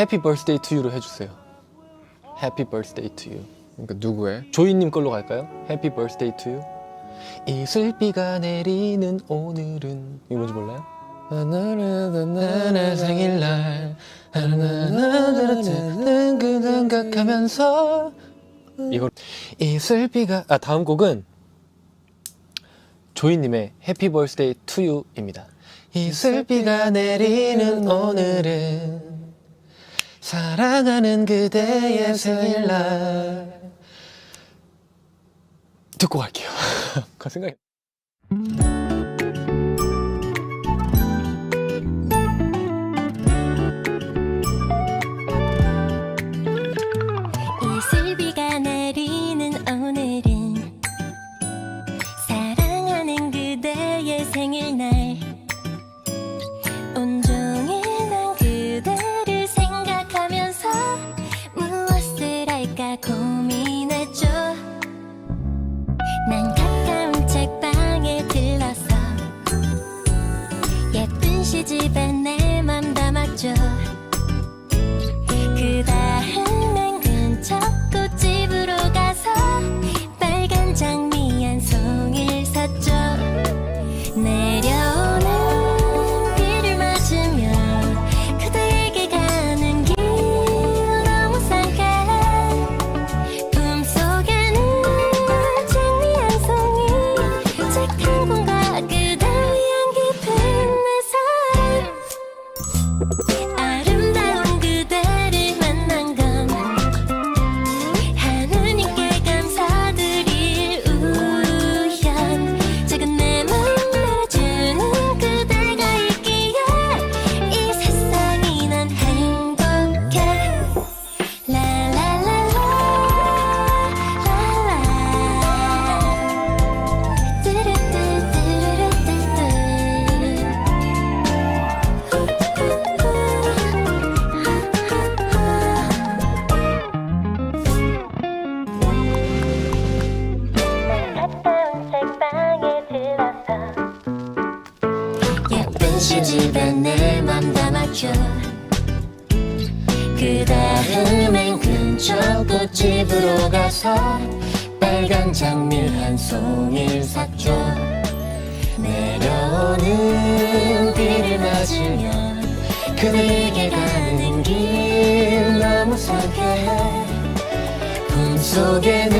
Happy birthday to you로 해주세요. Happy birthday to you. 그러니까 누구의? 조이님 걸로 갈까요? Happy birthday to you. 이슬비가 내리는 오늘은 이거 뭔지 몰라요? 나의 생일날 나나나나나나 그 생각하면서 이거 이슬비가 아 다음 곡은 조이님의 Happy Birthday to You입니다. 이슬비가 내리는 오늘은 사랑하는 그대의 생일날 듣고 갈게요. 그 생각이 난 가까운 책방에 들러서 예쁜 시집에 내 Yeah. 시집에 내맘 담았죠 그 다음엔 근처 꽃집으로 가서 빨간 장미 한 송이를 샀죠. 내려오는 비를 맞으면 그대에게 가는 길 너무 상쾌해. 꿈속에는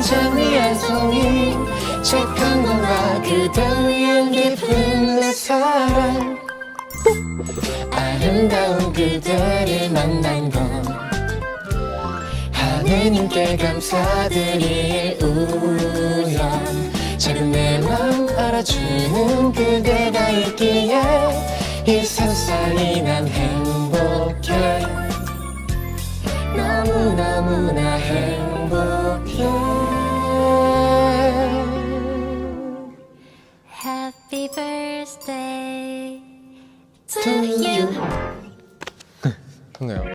장미 한 송이 착한 건가 그대 위한 깊은 내 사랑 아름다운 그대를 만난 건 하느님께 감사드릴 우연. 작은 내 맘 알아주는 그대가 있기에 이 세상이 난 행복해. 너무너무나 행복해 Happy birthday to you 좋네요.